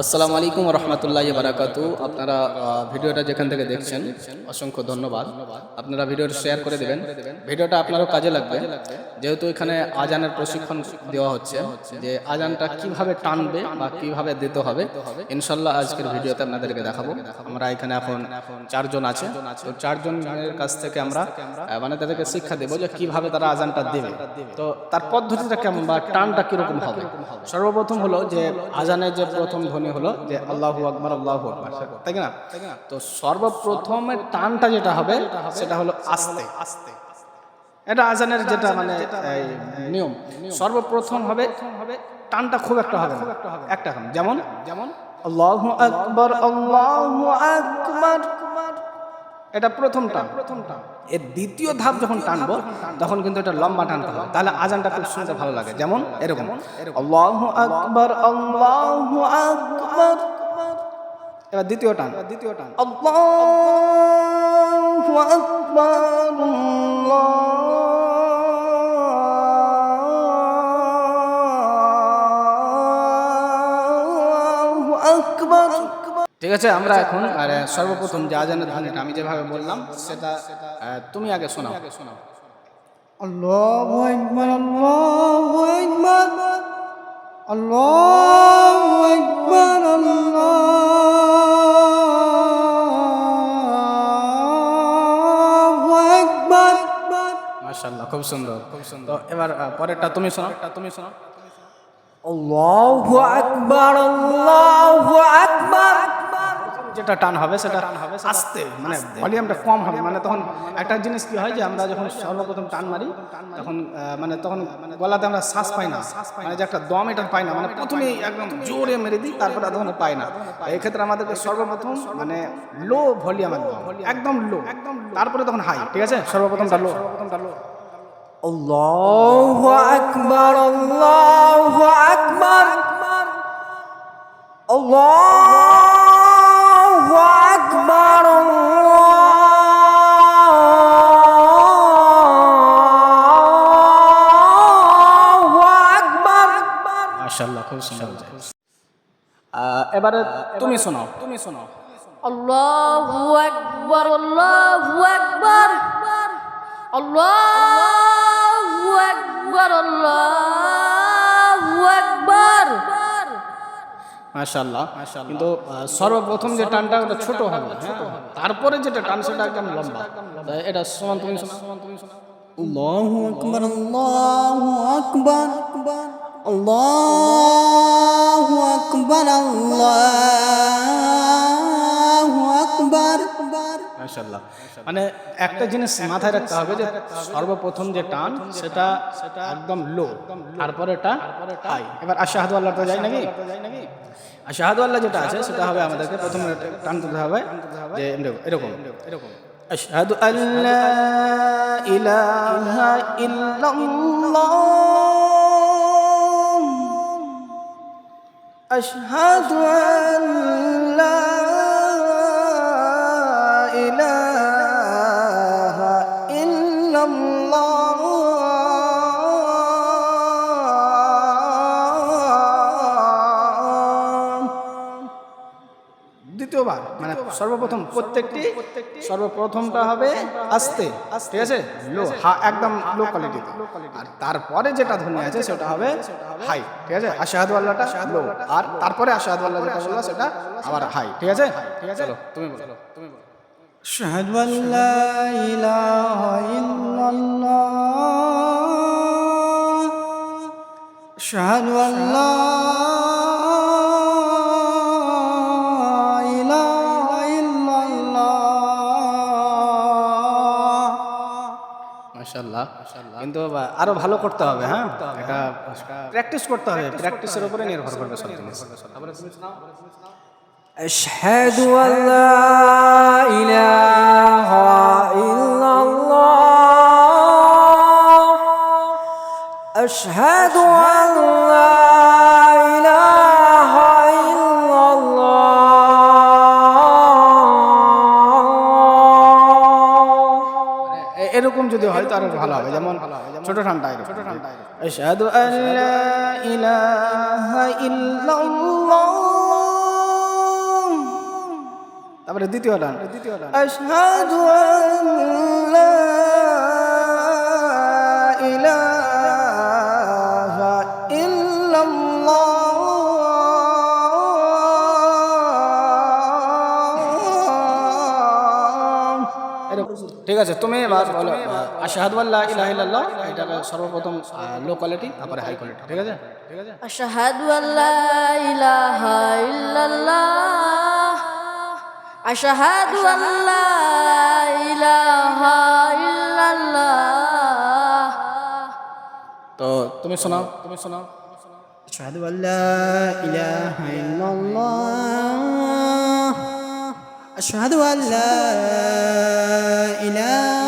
আসসালামু আলাইকুম রহমতুল্লাহ বারাকাতু। আপনারা ভিডিওটা যেখান থেকে দেখছেন, অসংখ্য ধন্যবাদ। আপনারা ভিডিওটা শেয়ার করে দেবেন। ভিডিওটা আপনারও কাজে লাগবে। যেহেতু এখানে আজানের প্রশিক্ষণ দেওয়া হচ্ছে, যে আজানটা কীভাবে টানবে বা কীভাবে দিতে হবে ইনশাল্লাহ আজকের ভিডিওতে আপনাদেরকে দেখাবো। আমরা এখানে এখন চারজন আছে। তো চারজনের কাছ থেকে আমরা মানে তাদেরকে শিক্ষা দেবো যে কীভাবে তারা আজানটা দেবে। তো তার পদ্ধতিটা কেমন বা টানটা কীরকম হবে? সর্বপ্রথম হলো যে আজানের যে প্রথম ধ্বনি হলো যে আল্লাহু আকবর আল্লাহু আকবর তাই না? তো সর্বপ্রথমে টানটা যেটা হবে সেটা হলো আস্তে। আস্তে। এটা আজানের যেটা মানে এই নিয়ম। সর্বপ্রথম হবে টানটা খুব একটা হবে। একটা হবে যেমন? যেমন? আল্লাহু আকবর আল্লাহু আকবার। এটা প্রথম টান। প্রথম টান। এর দ্বিতীয় ধাপ যখন টানবো তখন কিন্তু এটা লম্বা টানতে হবে তাহলে আজানটা খুব শুনতে ভালো লাগে। যেমন এরকম। আল্লাহু আকবার আল্লাহু আকবার। এবার দ্বিতীয় টান। দ্বিতীয় টান। আল্লাহু আকবার আল্লাহু ঠিক আছে আমরা এখন আর সর্বপ্রথম যে আজানের ধ্বনিটা আমি যেভাবে বললাম সেটা তুমি আগে শোনাও। আগে শোনাও। আল্লাহু আকবার আল্লাহু আকবার আল্লাহু আকবার আল্লাহু আকবার। মাশাআল্লাহ খুব সুন্দর। খুব সুন্দর। তো এবার পরেরটা তুমি শোনাও। তুমি শোনাও। আল্লাহু আকবার আল্লাহু আকবার। যেটা টান হবে সেটা টান হবে আস্তে মানে ভলিউমটা কম হবে। মানে তখন একটা জিনিস কি হয় যে আমরা যখন সর্বপ্রথম টান মারি তখন মানে তখন গলাতে আমরা শ্বাস পাই না। মানে যে একটা দম এটা পাই না। মানে প্রথমেই একদম জোরে মেরে দিই তারপরে তখন পাই না। এই ক্ষেত্রে আমাদেরকে সর্বপ্রথম মানে লো ভলিউম একদম। একদম লো। একদম তারপরে তখন হাই ঠিক আছে? সর্বপ্রথমটা লো সর্বপ্রথমটা লো। আল্লাহু আকবার আল্লাহু আকবার। আল্লাহু খুব সুন্দর এবারে তুমি শোনাও। তুমি শোনাও। আল্লাহু আকবার আল্লাহু আকবার। আল্লাহু আকবার আল্লাহু আকবার। মাশাআল্লাহ। কিন্তু সর্বপ্রথম যে টানটা ওটা ছোট হবে হ্যাঁ? তারপরে যেটা টান সেটা একদম লম্বা। এটা সমান তুমি সমান তুমি শোনাও। আল্লাহু আকবার আল্লাহু আকবার। আল্লাহু আল্লাহু মানে একটা জিনিস মাথায় রাখতে হবে যে সর্বপ্রথম যে টান, সেটা সেটা একদম লো তারপরে হাই এবার আশাহাদু আল্লাহ তো যাই নাকি? আশাহাদু আল্লাহ যেটা আছে, সেটা হবে আমাদেরকে প্রথমে টান দিতে হবে, যে এরকম এরকম। আশহাদু আল্লা ইলাহা ইল্লাল্লাহ। আশহাদু আল্লা ইলাহা সর্বপ্রথম প্রত্যেকটি সর্বপ্রথমটা হবে আস্তে ঠিক আছে লো হা একদম লো কোয়ালিটি আর তারপরে যেটা ধ্বনি আছে সেটা হবে হাই ঠিক আছে আশাহাদু আল্লাহটা লো আর তারপরে আশাহাদু আল্লাহ যেটা বললো সেটা আবার হাই ঠিক আছে ঠিক আছে চলো তুমি বলো তুমি বলো أشهد أن لا إله إلا الله أشهد أن لا মাশাল্লাহ কিন্তু বা- আরো ভালো করতে হবে হ্যাঁ এটা প্র্যাকটিস করতে হবে প্র্যাকটিসের উপরে নির্ভর করবে সব জিনিস أشهد أن لا إله إلا الله أشهد أن لا যদি হয় তার ভালো হবে। যেমন ছোট ঠান্ডা ছোট ঠান্ডা তারপরে দ্বিতীয় ডান দ্বিতীয় ঠিক আছে তুমি এবার বলো। আশাহাদু আল্লাহ ইলাহা ইল্লাল্লাহ এটা সর্বপ্রথম লো কোয়ালিটি তারপরে হাই কোয়ালিটি ঠিক আছে? ঠিক আছে? আশাহাদু আল্লাহ ইলাহা ইল্লাল্লাহ আশাহাদু আল্লাহ ইলাহা ইল্লাল্লাহ। তো তুমি শোনাও তুমি শোনাও। আশহাদু আল্লাহ ইলাহা ইল্লাল্লাহ আশহাদু আল্লাহ ইলাহা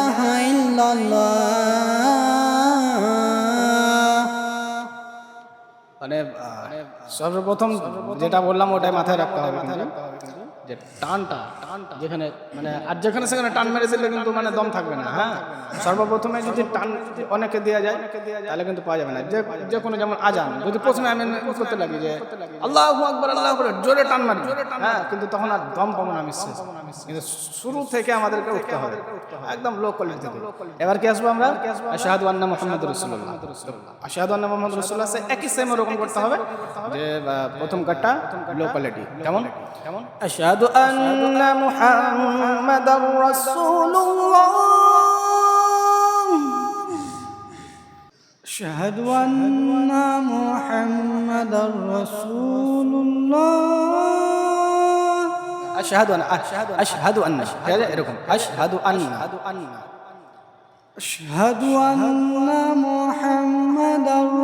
মানে সর্বপ্রথম যেটা বললাম ওটাই মাথায় রাখতে হবে কিন্তু। যে টানটা টানটা যেখানে মানে আর যেখানে সেখানে টান মেরে দিলে কিন্তু মানে দম থাকবে না হ্যাঁ? সর্বপ্রথমে যদি টান অনেকে দেওয়া যায়, তাহলে কিন্তু পাওয়া যাবে না। যে যে কোনো যেমন আজান, যদি প্রথমে আমি করতে লাগি যে, আল্লাহ আকবর আল্লাহ আকবর, জোরে টান মারি হ্যাঁ? কিন্তু তখন আর দম পাবো না আমি। কিন্তু শুরু থেকে আমাদেরকে উঠতে হবে। একদম লো কোয়ালিটি থেকে। এবার কি আসব আমরা? আশাহাদু আন্না মোহাম্মদ রসুল্লাহ আশাহাদু আন্না মোহাম্মদ রসুল্লাহ সে একই সেম ওরকম করতে হবে যে প্রথম কাটটা লো কোয়ালিটি কেমন? কেমন أشهد أن محمدا رسول الله. أشهد أن محمدا رسول الله. أشهد أن أشهد أن أشهد أن أشهد أن محمدا رسول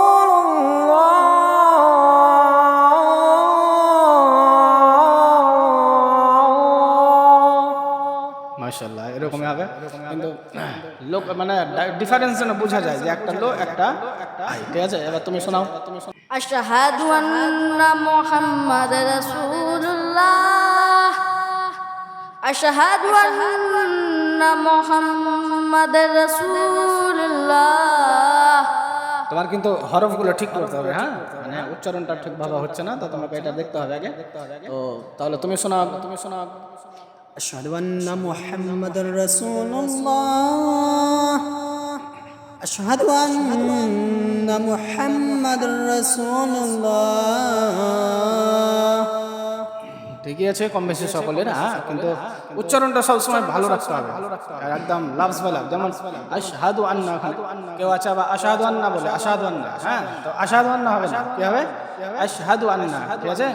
মাসাল্লাহ এরকমই হবে? কিন্তু লোক মানে ডিফারেন্স যেন বোঝা যায় যে একটা লোক একটা ঠিক আছে? এবার তুমি শোনাও। তুমি আশহাদু আন্না মুহাম্মাদ রাসূলুল্লাহ। আশহাদু আন্না মুহাম্মাদ রাসূলুল্লাহ। তোমার কিন্তু হরফগুলো ঠিক করতে হবে হ্যাঁ? মানে উচ্চারণটা ঠিকভাবে হচ্ছে না তো তোমাকে এটা দেখতে হবে আগে। তো তাহলে তুমি শোনাও তুমি শোনাও। أشهد أن محمد رسول الله أشهد أن محمد رسول الله ঠিকই আছে কম বেশি সকলের হ্যাঁ কিন্তু উচ্চারণটা সবসময় ভালো রাখতে হবে আর একদম লাভস লাভ যেমন আশহাদু আন্না ওখানে কেউ আছে আবার আশাহাদু আন্না বলে আশাহাদু আন্না হ্যাঁ তো আশাহাদু আন্না হবে না কি হবে আশহাদু আন্না ঠিক আছে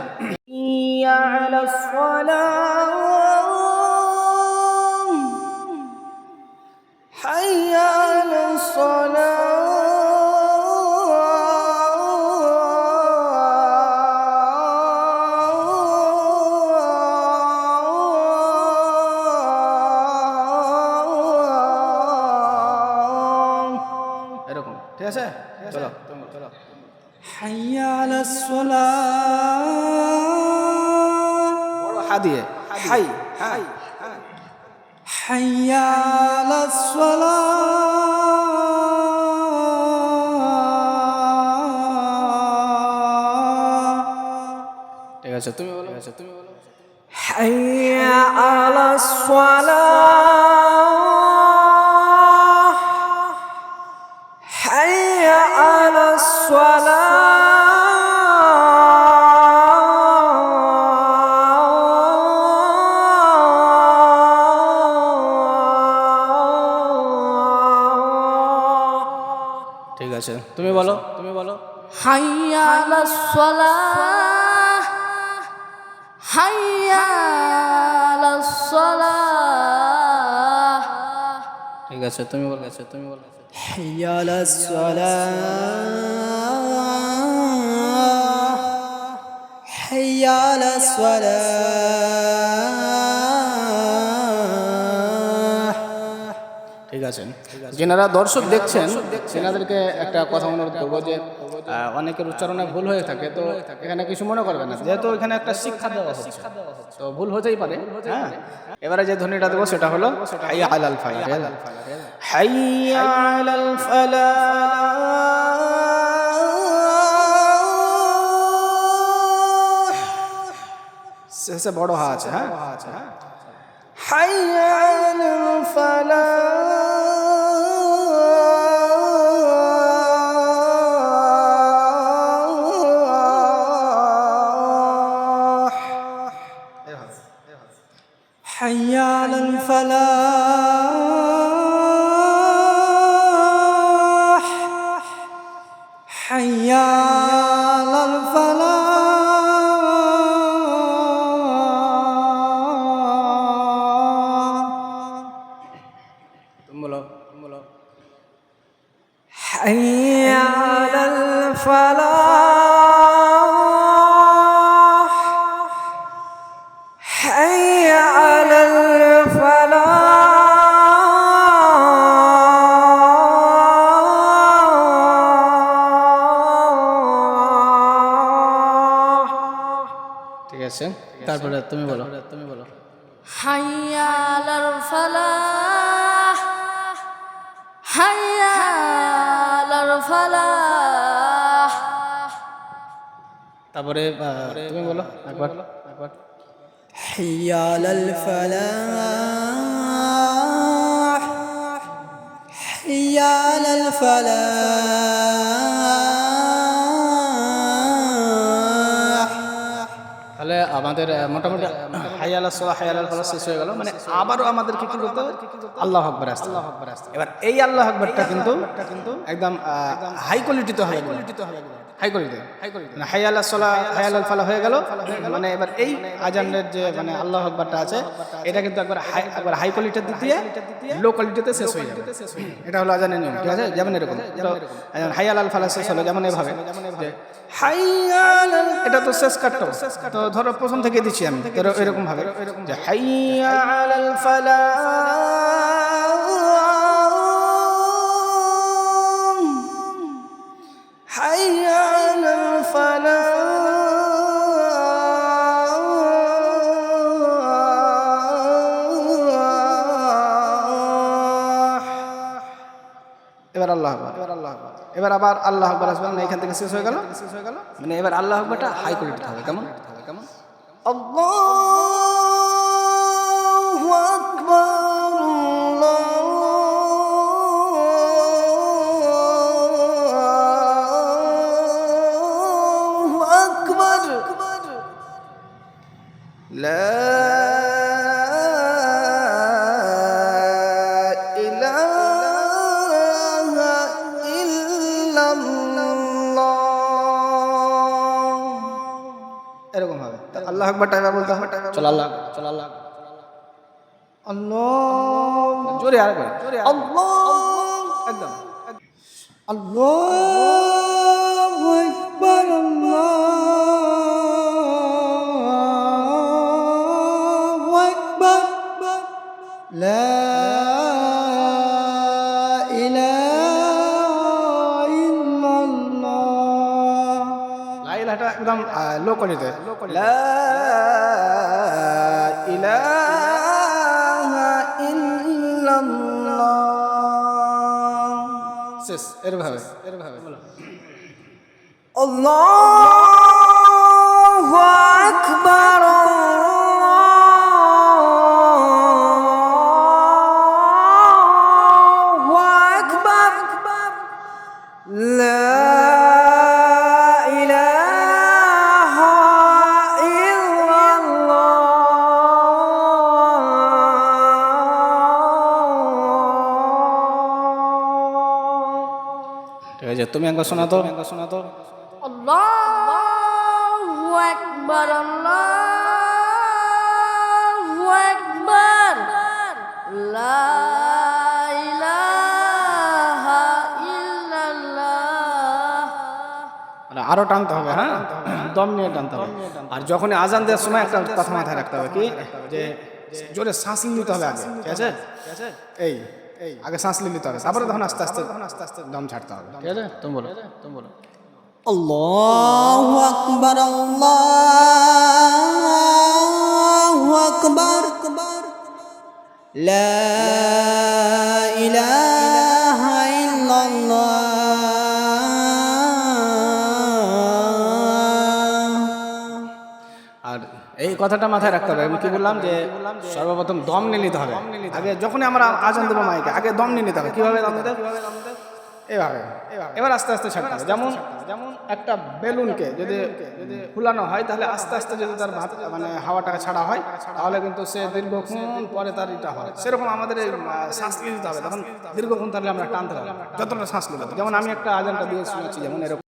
হাই হাই হাইয়া আলাস সালাহ তুমি বলো তুমি বলো। হাইয়া আলাস সালাহ আছে। তুমি বলো তুমি বলো। হাইয়া সলা হাইয়া সলা ঠিক আছে তুমি বল গেছে তুমি বল। গেছে হাইয়া সলা আছেন। যেনারা দর্শক দেখছেন সেনাদেরকে একটা কথা অনুরোধ করব যে অনেকের উচ্চারণে ভুল হয়ে থাকে তো এখানে কিছু মনে করবেন না। যেহেতু এখানে একটা শিক্ষা দেওয়া হচ্ছে। তো ভুল হতেই পারে। হ্যাঁ। এবারে যে ধ্বনিটা দেবো সেটা হলো হাইয়া আলাল ফাই হাইয়া আলাল ফালা। সে বড় হা আছে হ্যাঁ? হাইয়া আলাল ফালাহ حي على الفلاح حي على الفلاح ঠিক আছে তারপরে তুমি বলো তুমি বলো حي على الفلاح حي ফালাহ। তারপরে তুমি বলো একবার। একবার ফলা ফালাহ। হিয়ালাল ফালাহ। আমাদের মোটামুটি হাইয়ালা সোলা হাইয়াল ফলা শেষ হয়ে গেল। মানে আবারও আমাদেরকে কি করতে হবে? আল্লাহ আকবর আসতে আল্লাহ আকবর আসতে এবার এই আল্লাহ আকবরটা কিন্তু কিন্তু একদম হাই কোয়ালিটিতে তো কোয়ালিটিতে হবে হাই হাই মানে সলা ফালা হয়ে গেল। মানে এবার এই আজানের যে মানে আল্লাহ আকবরটা আছে এটা কিন্তু একবার হাই একবার হাই কোয়ালিটির দিক দিয়ে লো কোয়ালিটিতে শেষ হয়ে যাবে। এটা হলো আজানের নিয়ম ঠিক আছে? যেমন এরকম। ফালা শেষ হলো যেমন এভাবে। এটা তো শেষ কাটতো তো ধরো প্রথম থেকে দিচ্ছি আমি এরকম ভাবে। যে হাইয়াল আল ফালা এবার আবার আল্লাহ আকবর আসবে না এখান থেকে শেষ হয়ে গেল। শেষ হয়ে গেল মানে এবার আল্লাহ আকবরটা হাই কোয়ালিটি হবে, কেমন? কেমন তো আল্লাহ আকবার টাইবার বলতে হবে। চল আল্লাহ চল আল্লাহ আল্লাহ জোরে আর জোরে আল্লাহ একদম। আল্লাহ লো কোয়ালিটি শেষ ইল্লাল্লাহ। শেষ এরভাবে। এরভাবে বলো যে তুমি একবার শোনা তো। একবার শোনা তো আরও টানতে হবে হ্যাঁ? দম নিয়ে টানতে হবে। আর যখন আজান দেওয়ার সময় একটা কথা মাথায় রাখতে হবে কি? যে জোরে শ্বাস নিতে হবে আগে ঠিক আছে? এই আগে শ্বাস নিলে তো হবে। তারপরে তখন আস্তে আস্তে আস্তে আস্তে দম ছাড়তে হবে। ঠিক আছে? তুমি বলো। তুমি বলো আল্লাহু আকবার আল্লাহু আকবার আকবার। লা ইলাহা এই কথাটা মাথায় রাখতে হবে। আমি কি বললাম যে সর্বপ্রথম দম নিয়ে নিতে হবে। আগে যখনই আমরা আজান দেবো মাইকে, আগে দম নিয়ে নিতে হবে। কীভাবে নিতে হবে? এভাবে। এবার আস্তে আস্তে ছাড়তে হবে। যেমন যেমন একটা বেলুনকে যদি যদি ফুলানো হয়, তাহলে আস্তে আস্তে যদি তার ভাত মানে হাওয়াটাকে ছাড়া হয়, তাহলে কিন্তু সে দীর্ঘক্ষণ পরে তার এটা হয়। সেরকম আমাদের শ্বাস নিয়ে দিতে হবে। তখন দীর্ঘক্ষণ তাহলে আমরা টানতে হবে যতটা শ্বাস নিতে হবে। যেমন আমি একটা আজানটা দিয়ে শুনেছি যেমন এরকম।